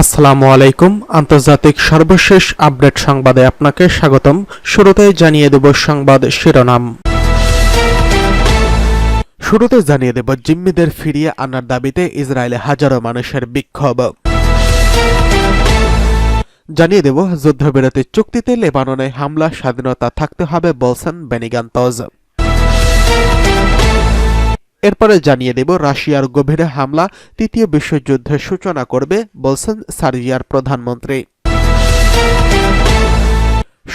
আসসালামু আলাইকুম। আন্তর্জাতিক সর্বশেষ আপডেট সংবাদে আপনাকে স্বাগতম। শুরুতে জানিয়ে দেব সংবাদ শিরোনাম। শুরুতে জানিয়ে দেব, জিম্মিদের ফিরিয়ে আনার দাবিতে ইসরায়েলে হাজারো মানুষের বিক্ষোভ। জানিয়ে দেব, যুদ্ধবিরতি চুক্তিতে লেবাননে হামলা, স্বাধীনতা থাকতে হবে বলছেন বেনিগান্তজ। এরপরে জানিয়ে দেব, রাশিয়ার গভীরে হামলা তৃতীয় বিশ্বযুদ্ধের সূচনা করবে বলছেন সার্বিয়ার প্রধানমন্ত্রী।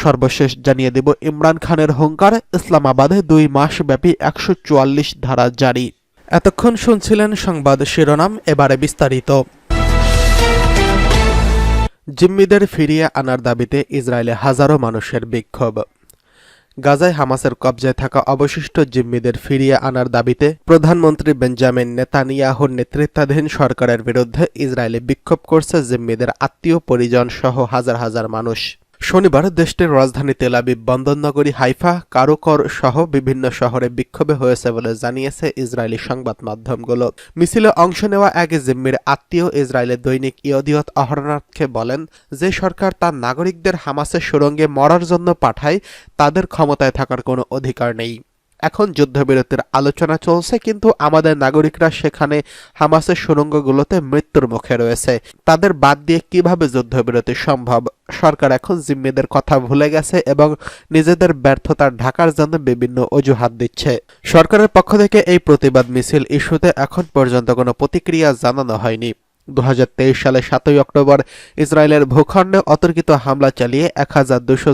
সর্বশেষ জানিয়ে দেব, ইমরান খানের হুঙ্কার, ইসলামাবাদে দুই মাসব্যাপী একশো চুয়াল্লিশ ধারা জারি। এতক্ষণ শুনছিলেন সংবাদ শিরোনাম, এবারে বিস্তারিত। জিম্মিদের ফিরিয়ে আনার দাবিতে ইসরায়েলে হাজারো মানুষের বিক্ষোভ। গাজায় হামাসের কবজায় থাকা অবশিষ্ট জিম্মিদের ফিরিয়ে আনার দাবিতে প্রধানমন্ত্রী বেঞ্জামিন নেতানিয়াহুর নেতৃত্বাধীন সরকারের বিরুদ্ধে ইসরায়েলে বিক্ষোভ করছে জিম্মিদের আত্মীয় পরিজন সহ হাজার হাজার মানুষ। শনিবার দেশটির রাজধানী তেলাবিব বন্দরনগরী, হাইফা, কারুকর সহ বিভিন্ন শহরে বিক্ষোভে হয়েছে বলে জানিয়েছে ইসরায়েলি সংবাদ মাধ্যমগুলো। মিছিলে অংশ নেওয়া এক জিম্মির আত্মীয় ইসরায়েলের দৈনিক ইয়দিয়ত অহরনাথকে বলেন, যে সরকার তার নাগরিকদের হামাসের সুরঙ্গে মরার জন্য পাঠায়, তাদের ক্ষমতায় থাকার কোনো অধিকার নেই। এখন যুদ্ধবিরতির আলোচনা চলছে, কিন্তু আমাদের নাগরিকরা সেখানে হামাসের সুড়ঙ্গগুলোতে মৃত্যুর মুখে রয়েছে। তাদের বাদ দিয়ে কীভাবে যুদ্ধবিরতি সম্ভব? সরকার এখন জিম্মিদের কথা ভুলে গেছে এবং নিজেদের ব্যর্থতার ঢাকার জন্য বিভিন্ন অজুহাত দিচ্ছে। সরকারের পক্ষ থেকে এই প্রতিবাদ মিছিল ইস্যুতে এখন পর্যন্ত কোনো প্রতিক্রিয়া জানানো হয়নি। দু হাজার তেইশ সালে সাতই অক্টোবর ইসরায়েলের ভূখণ্ডে অতর্কিত হামলা চালিয়ে এক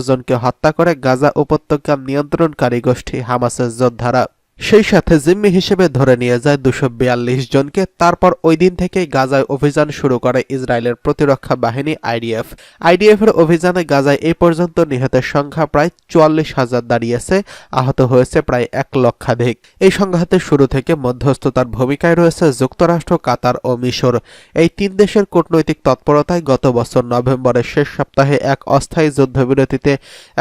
জনকে হত্যা করে গাজা উপত্যকা নিয়ন্ত্রণকারী গোষ্ঠী হামাসের যোদ্ধারা। সেই সাথে জিম্মি হিসেবে ধরে নিয়ে যায় দুশো বিয়াল্লিশ জনকে। তারপর ওই দিন থেকেই গাজায় অভিযান শুরু করে ইসরায়েলের প্রতিরক্ষা বাহিনী আইডিএফ। আইডিএফ এর অভিযানে গাজায় এই পর্যন্ত নিহতের সংখ্যা প্রায় চুয়াল্লিশ হাজার দাঁড়িয়েছে, আহত হয়েছে প্রায় এক লক্ষাধিক। এই সংঘাতের শুরু থেকে মধ্যস্থতার ভূমিকায় রয়েছে যুক্তরাষ্ট্র, কাতার ও মিশর। এই তিন দেশের কূটনৈতিক তৎপরতায় গত বছর নভেম্বরের শেষ সপ্তাহে এক অস্থায়ী যুদ্ধবিরতিতে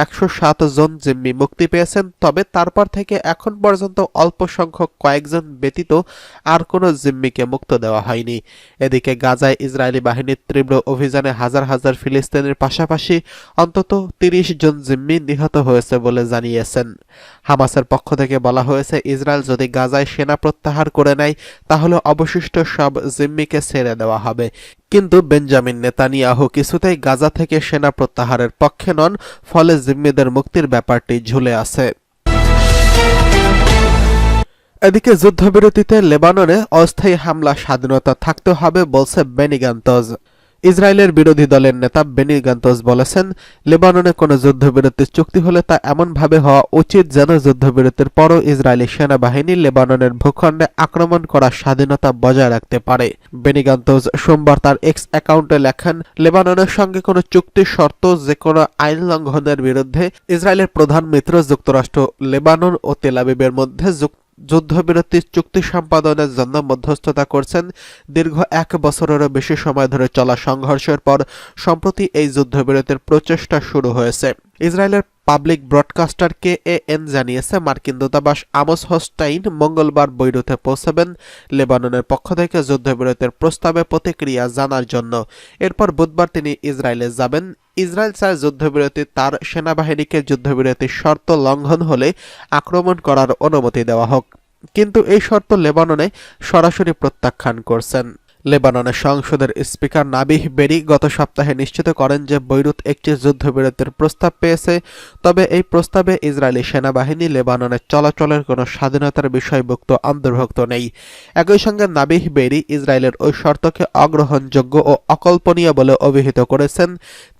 একশো সাত জন জিম্মি মুক্তি পেয়েছেন, তবে তারপর থেকে এখন পর্যন্ত অল্প সংখ্যক কয়েকজন ব্যতীত আর কোনো জিম্মিকে মুক্ত দেওয়া হয়নি। এদিকে গাজায় ইসরায়েলি বাহিনীর তীব্র অভিযানে হাজার হাজার ফিলিস্তিনের পাশাপাশি অন্তত তিরিশ জন জিম্মি নিহত হয়েছে বলে জানিয়েছেন। হামাসের পক্ষ থেকে বলা হয়েছে, ইসরায়েল যদি গাজায় সেনা প্রত্যাহার করে নেয়, তাহলে অবশিষ্ট সব জিম্মিকে ছেড়ে দেওয়া হবে। কিন্তু বেঞ্জামিন নেতানিয়াহু কিছুতেই গাজা থেকে সেনা প্রত্যাহারের পক্ষে নন, ফলে জিম্মিদের মুক্তির ব্যাপারটি ঝুলে আছে। এদিকে যুদ্ধবিরতিতে লেবাননে অস্থায়ী হামলা, স্বাধীনতা থাকতে হবে বলছে বেনিগান্তজ ইসরায়েলের বিরোধী দলের নেতা বেনি গান্তজ বলেছেন, লেবাননে কোনো যুদ্ধবিরতির চুক্তি হলে তা এমনভাবে হওয়া উচিত যেন যুদ্ধবিরতির পরও ইসরায়েলি সেনাবাহিনী লেবাননের ভূখণ্ডে আক্রমণ করার স্বাধীনতা বজায় রাখতে পারে। বেনি গান্তজ সোমবার তার এক্স অ্যাকাউন্টে লেখেন, লেবাননের সঙ্গে কোনো চুক্তি, শর্ত, যে কোনো আইন লঙ্ঘনের বিরুদ্ধে ইসরায়েলের প্রধান মিত্র যুক্তরাষ্ট্র লেবানন ও তেলাবিবের মধ্যে যুক্ত যুদ্ধবিরতি চুক্তি সম্পাদনের জন্য মধ্যস্থতা করছেন। দীর্ঘ এক বছরেরও বেশি সময় ধরে চলা সংঘর্ষের পর সম্প্রতি এই যুদ্ধবিরতির প্রচেষ্টা শুরু হয়েছে। ইসরায়েলের public broadcaster K A N জানিয়েছে, মার্কিন দূতাবাস আমস হস্টাইন মঙ্গলবার বৈরুতে পৌঁছাবেন। লেবাননের পক্ষ থেকে যুদ্ধবিরতির প্রস্তাবে প্রতিক্রিয়া জানার জন্য। এরপর বুধবার তিনি ইসরায়েলে যাবেন। ইসরায়েল চায় যুদ্ধবিরতি, তার সেনাবাহিনীকে যুদ্ধবিরতির শর্ত লঙ্ঘন হলে আক্রমণ করার অনুমতি দেওয়া হোক। কিন্তু এই শর্ত লেবাননে সরাসরি প্রত্যাখ্যান করছেন। লেবাননের সংসদের স্পিকার নাবিহ বেরি গত সপ্তাহে নিশ্চিত করেন যে বৈরুত একটি যুদ্ধবিরতির প্রস্তাব পেয়েছে, তবে এই প্রস্তাবে ইসরায়েলি সেনাবাহিনী লেবাননের চলাচলের কোনো স্বাধীনতার বিষয়ভুক্ত অন্তর্ভুক্ত নেই। একই সঙ্গে নাবিহ বেরি ইসরায়েলের ওই শর্তকে অগ্রহণযোগ্য ও অকল্পনীয় বলে অভিহিত করেছেন।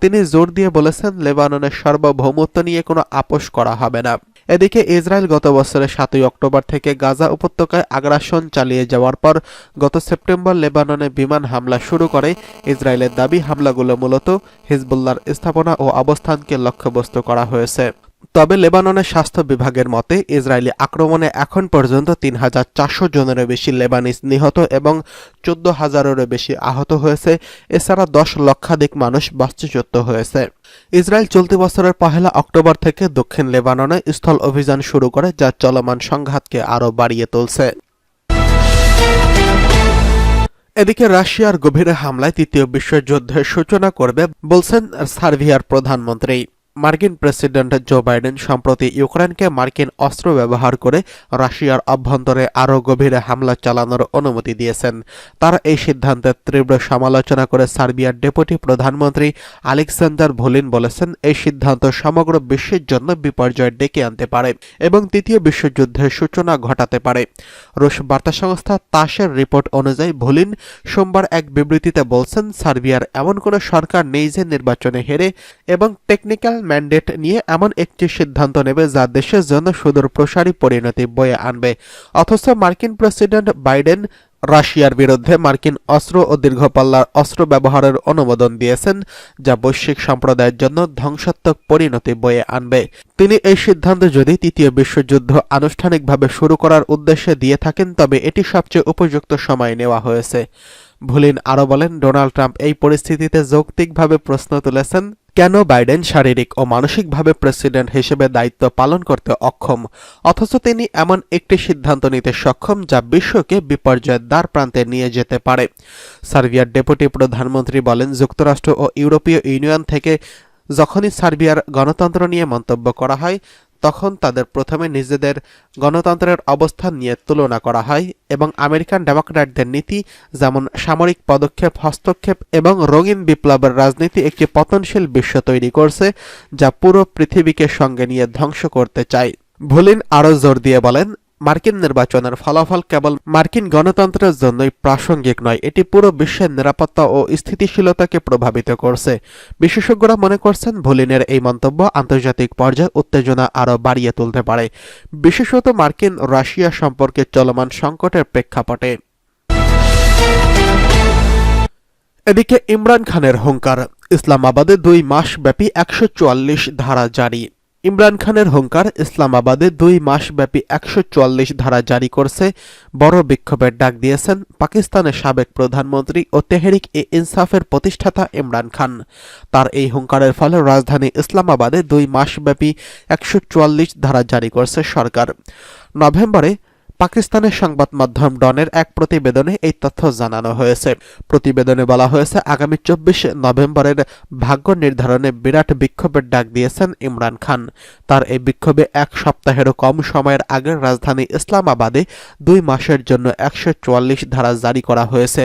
তিনি জোর দিয়ে বলেছেন, লেবাননের সার্বভৌমত্ব নিয়ে কোনো আপোষ করা হবে না। এদিকে ইসরায়েল গত বছরের সাতই অক্টোবর থেকে গাজা উপত্যকায় আগ্রাসন চালিয়ে যাওয়ার পর গত সেপ্টেম্বর লেবাননে বিমান হামলা শুরু করে। ইসরায়েলের দাবি, হামলাগুলো মূলত হিজবুল্লার স্থাপনা ও অবস্থানকে লক্ষ্যবস্তু করা হয়েছে। তবে লেবাননের স্বাস্থ্য বিভাগের মতে, ইসরায়েলি আক্রমণে এখন পর্যন্ত তিন হাজার চারশো জনেরও বেশি লেবানিজ নিহত এবং চোদ্দ হাজারেরও বেশি আহত হয়েছে। এছাড়া দশ লক্ষাধিক মানুষ বাস্তুচ্যুত হয়েছে। ইসরায়েল চলতি বছরের পহেলা অক্টোবর থেকে দক্ষিণ লেবাননে স্থল অভিযান শুরু করে, যা চলমান সংঘাতকে আরও বাড়িয়ে তুলছে। এদিকে রাশিয়ার গভীরে হামলায় তৃতীয় বিশ্বযুদ্ধের সূচনা করবে বলছেন সার্বিয়ার প্রধানমন্ত্রী। মার্কিন প্রেসিডেন্ট জো বাইডেন সম্প্রতি ইউক্রেনকে মার্কিন অস্ত্র ব্যবহার করে রাশিয়ার অভ্যন্তরে আরও গভীরে হামলা চালানোর অনুমতি দিয়েছেন। তার এই সিদ্ধান্তের তীব্র সমালোচনা করে সার্বিয়ার ডেপুটি প্রধানমন্ত্রী আলেকজান্ডার ভোলিন বলেছেন, এই সিদ্ধান্ত সমগ্র বিশ্বের জন্য বিপর্যয় ডেকে আনতে পারে এবং তৃতীয় বিশ্বযুদ্ধের সূচনা ঘটাতে পারে। রুশ বার্তা সংস্থা তাসের রিপোর্ট অনুযায়ী ভোলিন সোমবার এক বিবৃতিতে বলছেন, সার্বিয়ার এমন কোনো সরকার নেই যে নির্বাচনে হেরে এবং টেকনিক্যাল ম্যান্ডেট নিয়ে এমন একটি সিদ্ধান্ত নেবে যা দেশের জন্য সুদূর প্রসারী পরিণতি বয়ে আনবে। অথচ মার্কিন প্রেসিডেন্ট বাইডেন রাশিয়ার বিরুদ্ধে মার্কিন অস্ত্র ও দীর্ঘপাল্লার অস্ত্র ব্যবহারের অনুমোদন দিয়েছেন, যা বৈশ্বিক সম্প্রদায়ের জন্য ধ্বংসাত্মক পরিণতি বয়ে আনবে। তিনি এই সিদ্ধান্ত যদি তৃতীয় বিশ্বযুদ্ধ আনুষ্ঠানিকভাবে শুরু করার উদ্দেশ্যে দিয়ে থাকেন, তবে এটি সবচেয়ে উপযুক্ত সময় নেওয়া হয়েছে। ভুলিন আরও বলেন, ডোনাল্ড ট্রাম্প এই পরিস্থিতিতে যৌক্তিকভাবে প্রশ্ন তুলেছেন কেন বাইডেন শারীরিক ও মানসিকভাবে প্রেসিডেন্ট হিসেবে দায়িত্ব পালন করতে অক্ষম? অথচ তিনি এমন একটি সিদ্ধান্ত নিতে সক্ষম যা বিশ্বকে বিপর্যয়ের দ্বার প্রান্তে নিয়ে যেতে পারে। সার্বিয়ার ডেপুটি প্রধানমন্ত্রী বলেন, যুক্তরাষ্ট্র ও ইউরোপীয় ইউনিয়ন থেকে যখনই সার্বিয়ার গণতন্ত্র নিয়ে মন্তব্য করা হয় তখন তাদের প্রথমে নিজেদের গণতন্ত্রের অবস্থান নিয়ে তুলনা করা হয় এবং আমেরিকান ডেমোক্র্যাটদের নীতি যেমন সামরিক পদক্ষেপ, হস্তক্ষেপ এবং রঙিন বিপ্লবের রাজনীতি একটি পতনশীল বিশ্ব তৈরি করছে, যা পুরো পৃথিবীকে সঙ্গে নিয়ে ধ্বংস করতে চায়। ভুলিন আরও জোর দিয়ে বলেন মার্কিন নির্বাচনের ফলাফল কেবল মার্কিন গণতন্ত্রের জন্যই প্রাসঙ্গিক নয়, এটি পুরো বিশ্বের নিরাপত্তা ও স্থিতিশীলতাকে প্রভাবিত করছে। বিশেষজ্ঞরা মনে করছেন ভুলিনের এই মন্তব্য আন্তর্জাতিক পর্যায়ে উত্তেজনা আরও বাড়িয়ে তুলতে পারে, বিশেষত মার্কিন রাশিয়া সম্পর্কে চলমান সংকটের প্রেক্ষাপটে। এদিকে ইমরান খানের হুঙ্কার, ইসলামাবাদে দুই মাস ব্যাপী একশো চুয়াল্লিশ ধারা জারি। ইমরান খানের হুঙ্কার ইসলামাবাদে দুই মাসব্যাপী একশো চুয়াল্লিশ ধারা জারি করছে। বড় বিক্ষোভের ডাক দিয়েছেন পাকিস্তানের সাবেক প্রধানমন্ত্রী ও তেহরিক এ ইনসাফের প্রতিষ্ঠাতা ইমরান খান। তার এই হুঙ্কারের ফলে রাজধানী ইসলামাবাদে দুই মাসব্যাপী একশো চুয়াল্লিশ ধারা জারি করছে সরকার। নভেম্বরে পাকিস্তানের সংবাদ মাধ্যম ডনের এক প্রতিবেদনে এই তথ্য জানানো হয়েছে। প্রতিবেদনে বলা হয়েছে, আগামী চব্বিশ নভেম্বরের ভাগ্য নির্ধারণে বিরাট বিক্ষোভের ডাক দিয়েছেন ইমরান খান। তার এই বিক্ষোভে এক সপ্তাহেরও কম সময়ের আগে রাজধানী ইসলামাবাদে দুই মাসের জন্য একশো চুয়াল্লিশ ধারা জারি করা হয়েছে।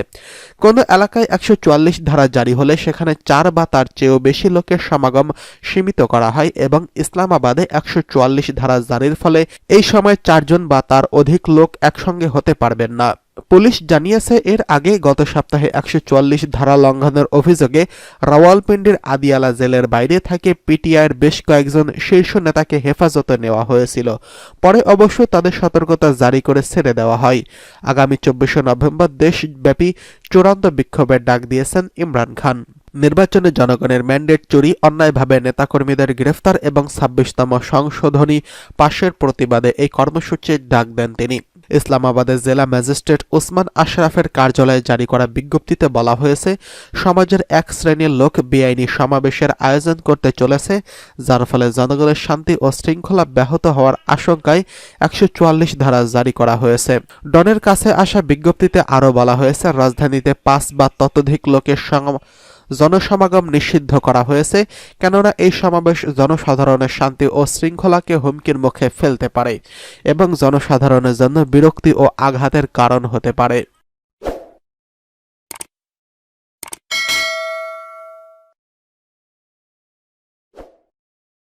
কোনো এলাকায় একশো চুয়াল্লিশ ধারা জারি হলে সেখানে চার বা তার চেয়েও বেশি লোকের সমাগম সীমিত করা হয় এবং ইসলামাবাদে একশো চুয়াল্লিশ ধারা জারির ফলে এই সময় চারজন বা তার অধিক অধিক লোক একসঙ্গে হতে পারবেন না। পুলিশ জানিয়েছে, এর আগে গত সপ্তাহে একশো চুয়াল্লিশ ধারা লঙ্ঘনের অভিযোগে রাওয়ালপিন্ডির আদিয়ালা জেলের বাইরে থেকে পিটিআইয়ের বেশ কয়েকজন শীর্ষ নেতাকে হেফাজতে নেওয়া হয়েছিল। পরে অবশ্য তাদের সতর্কতা জারি করে ছেড়ে দেওয়া হয়। আগামী চব্বিশে নভেম্বর দেশব্যাপী চূড়ান্ত বিক্ষোভের ডাক দিয়েছেন ইমরান খান। নির্বাচনে জনগণের ম্যান্ডেট চুরি, অন্যায়ভাবে নেতাকর্মীদের গ্রেফতার এবং ছাব্বিশতম সংশোধনী পাশের প্রতিবাদে এই কর্মসূচির ডাক দেন তিনি। ইসলামাবাদের জেলা ম্যাজিস্ট্রেট ওসমান আশরাফের কার্যালয়ে জারি করা বিজ্ঞপ্তিতে বলা হয়েছে, সমাজের এক শ্রেণির লোক বেআইনি সমাবেশের আয়োজন করতে চলেছে, যার ফলে জনগণের শান্তি ও শৃঙ্খলা ব্যাহত হওয়ার আশঙ্কায় একশো চুয়াল্লিশ ধারা জারি করা হয়েছে। ডনের কাছে আসা বিজ্ঞপ্তিতে আরও বলা হয়েছে, রাজধানীতে পাঁচ বা ততোধিক লোকের জনসমাগম নিষিদ্ধ করা হয়েছে, কেননা এই সমাবেশ জনসাধারণের শান্তি ও শৃঙ্খলাকে হুমকির মুখে ফেলতে পারে এবং জনসাধারণের জন্য বিরক্তি ও আঘাতের কারণ হতে পারে।